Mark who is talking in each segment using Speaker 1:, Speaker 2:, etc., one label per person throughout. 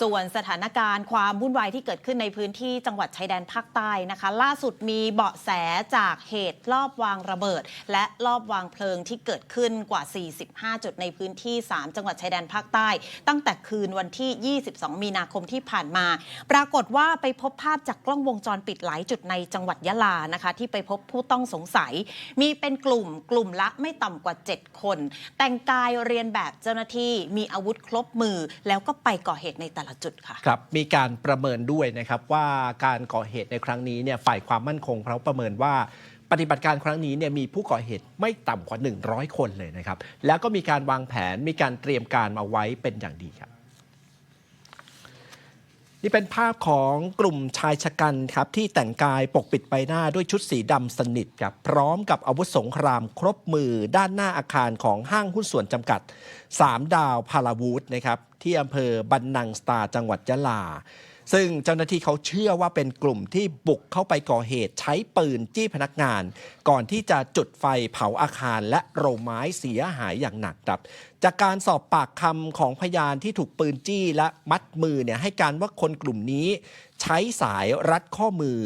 Speaker 1: ส่วนสถานการณ์ความวุ่นวายที่เกิดขึ้นในพื้นที่จังหวัดชายแดนภาคใต้นะคะ ล่าสุดมีเบาะแสจากเหตุลอบวางระเบิด และลอบวางเพลิงที่เกิดขึ้นกว่า 45 จุดในพื้นที่ 3 จังหวัดชายแดนภาคใต้ ตั้งแต่คืนวันที่ 22 มีนาคมที่ผ่านมา ปรากฏว่าไปพบภาพจากกล้องวงจรปิดหลายจุดในจังหวัดยะลานะคะ ที่ไปพบผู้ต้องสงสัย มีเป็นกลุ่มกลุ่มละไม่ต่ำกว่า 7 คน แต่งกายเรียนแบบเจ้าหน้าที่มีอาวุธครบมือ แล้วก็ไปก่อเหตุในแต่ละจุดค่ะ
Speaker 2: ครับมีการประเมินด้วยนะครับว่าการก่อเหตุในครั้งนี้เนี่ยฝ่ายความมั่นคงเขาประเมินว่าปฏิบัติการครั้งนี้เนี่ยมีผู้ก่อเหตุไม่ต่ำกว่า 100 คนเลยนะครับ แล้วก็มีการวางแผนมีการเตรียมการมาไว้เป็นอย่างดีครับ นี่เป็นภาพของกลุ่มชายชะกันครับที่แต่งกายปกปิดใบหน้าด้วยชุดสีดำสนิทครับพร้อมกับอาวุธสงครามครบมือด้านหน้าอาคารของห้างหุ้นส่วนจำกัด 3 ดาวพาราวูดนะครับที่อำเภอบันนังสตาจังหวัดยะลา ซึ่งเจ้าหน้าที่เขาเชื่อว่าเป็นกลุ่มที่บุกเข้าไปก่อเหตุใช้ปืนจี้พนักงาน ก่อนที่จะจุดไฟเผาอาคารและโรงไม้เสียหายอย่างหนักครับจากการสอบปากคำของพยานที่ถูกปืนจี้และมัดมือเนี่ยให้การว่าคนกลุ่มนี้ ใช้สายรัดข้อมือ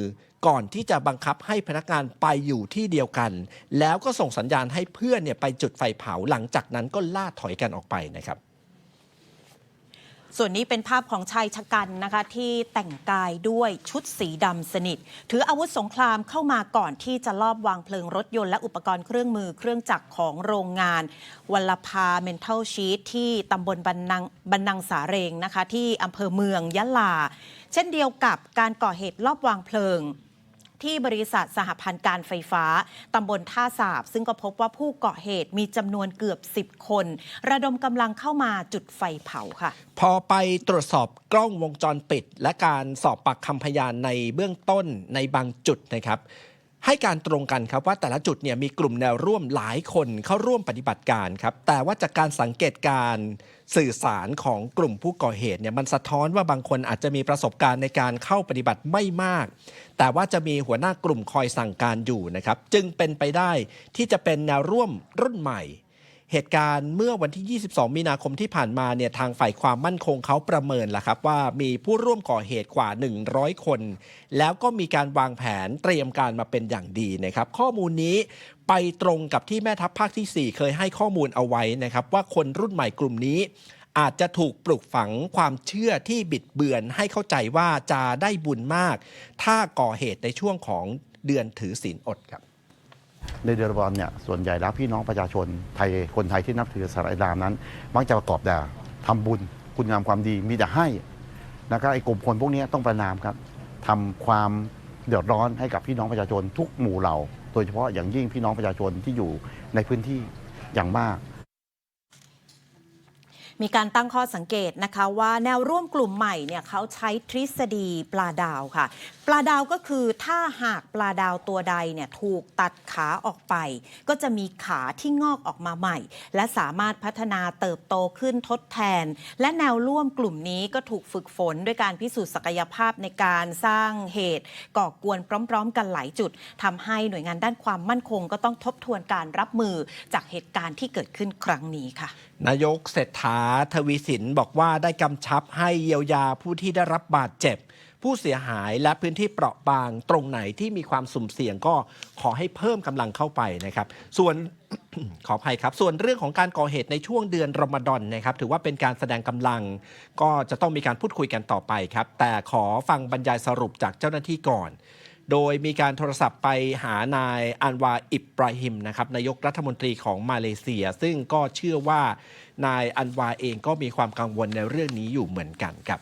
Speaker 2: ก่อนที่จะบังคับให้พนักงานไปอยู่ที่เดียวกัน แล้วก็ส่งสัญญาณให้เพื่อนเนี่ยไปจุดไฟเผาหลังจากนั้นก็ล่าถอยกันออกไปนะครับ
Speaker 1: ส่วนนี้เป็นภาพของชายชะกันนะคะที่แต่งกายด้วยชุดสีดำสนิท ถืออาวุธสงครามเข้ามาก่อนที่จะลอบวางเพลิงรถยนต์และอุปกรณ์เครื่องมือเครื่องจักรของโรงงานวัลภาเมนเทลชีตที่ตำบลบันนังบันนังสาเรงนะคะที่อำเภอเมืองยะลา เช่นเดียวกับการก่อเหตุลอบวางเพลิง ที่บริษัทสหพันธ์การไฟฟ้าตำบลท่าสาบ ซึ่งก็พบว่าผู้ก่อเหตุมีจำนวนเกือบ 10 คน ระดมกำลังเข้ามาจุดไฟเผาค่ะ
Speaker 2: พอไปตรวจสอบกล้องวงจรปิด และการสอบปากคำพยานในเบื้องต้นในบางจุดนะครับ ให้การตรงกันครับว่าแต่ละจุดเนี่ยมีกลุ่มแนวร่วมหลายคนเข้าร่วมปฏิบัติการครับแต่ว่าจากการสังเกตการสื่อสารของกลุ่มผู้ก่อเหตุเนี่ยมันสะท้อนว่าบางคนอาจจะมีประสบการณ์ในการเข้าปฏิบัติไม่มาก แต่ว่าจะมีหัวหน้ากลุ่มคอยสั่งการอยู่นะครับจึงเป็นไปได้ที่จะเป็นแนวร่วมรุ่นใหม่ เหตุการณ์เมื่อวันที่ 22 มีนาคมที่ผ่านมาเนี่ยทางฝ่ายความมั่นคงเขาประเมินแล้วครับว่ามีผู้ร่วมก่อเหตุกว่า 100 คน แล้วก็มีการวางแผนเตรียมการมาเป็นอย่างดีนะครับ ข้อมูลนี้ไปตรงกับที่แม่ทัพภาคที่ 4 เคยให้ข้อมูลเอาไว้นะครับ ว่าคนรุ่นใหม่กลุ่มนี้อาจจะถูกปลูกฝังความเชื่อที่บิดเบือนให้เข้าใจว่าจะได้บุญมาก ถ้าก่อเหตุในช่วงของเดือนถือศีลอดครับ
Speaker 3: ในเดือนรอมฎอนเนี่ยส่วนใหญ่แล้วพี่น้องประชาชนไทยคนไทยที่นับถือศาสนาอิสลามนั้น มักจะประกอบแต่ทำบุญคุณงามความดีมีแต่ให้นะครับไอ้กลุ่มคนพวกนี้ต้องประนามครับทำความเดือดร้อนให้กับพี่น้องประชาชนทุกหมู่เหล่า โดยเฉพาะอย่างยิ่งพี่น้องประชาชนที่อยู่ในพื้นที่อย่างมาก
Speaker 1: มีการตั้งข้อสังเกตนะคะว่าแนวร่วมกลุ่มใหม่เนี่ยเขาใช้ทฤษฎีปลาดาวค่ะ ปลาดาวก็คือถ้าหากปลาดาวตัวใดเนี่ยถูกตัดขาออกไป ก็จะมีขาที่งอกออกมาใหม่ และสามารถพัฒนาเติบโตขึ้นทดแทน และแนวร่วมกลุ่มนี้ก็ถูกฝึกฝนด้วยการพิสูจน์ศักยภาพในการสร้างเหตุ ก่อกวนพร้อม ๆ กันหลายจุดทำให้หน่วยงานด้านความมั่นคง ก็ต้องทบทวนการรับมือจากเหตุการณ์ที่เกิดขึ้นครั้งนี้ค่ะ
Speaker 2: นายกเศรษฐาทวีสินบอกว่าได้กำชับให้เยียวยาผู้ที่ได้รับบาดเจ็บ ผู้เสียหายและพื้นที่เปราะบางตรงไหนที่มีความสุ่มเสี่ยงก็ขอให้เพิ่มกำลังเข้าไปนะครับ ส่วนขออภัยครับ ส่วนเรื่องของการก่อเหตุในช่วงเดือนรอมฎอนนะครับ ถือว่าเป็นการแสดงกำลัง ก็จะต้องมีการพูดคุยกันต่อไปครับ แต่ขอฟังบรรยายสรุปจากเจ้าหน้าที่ก่อน โดยมีการโทรศัพท์ไปหานายอันวาอิบราฮิมนะครับนายกรัฐมนตรีของมาเลเซีย ซึ่งก็เชื่อว่านายอันวาเองก็มีความกังวลในเรื่องนี้อยู่เหมือนกันครับ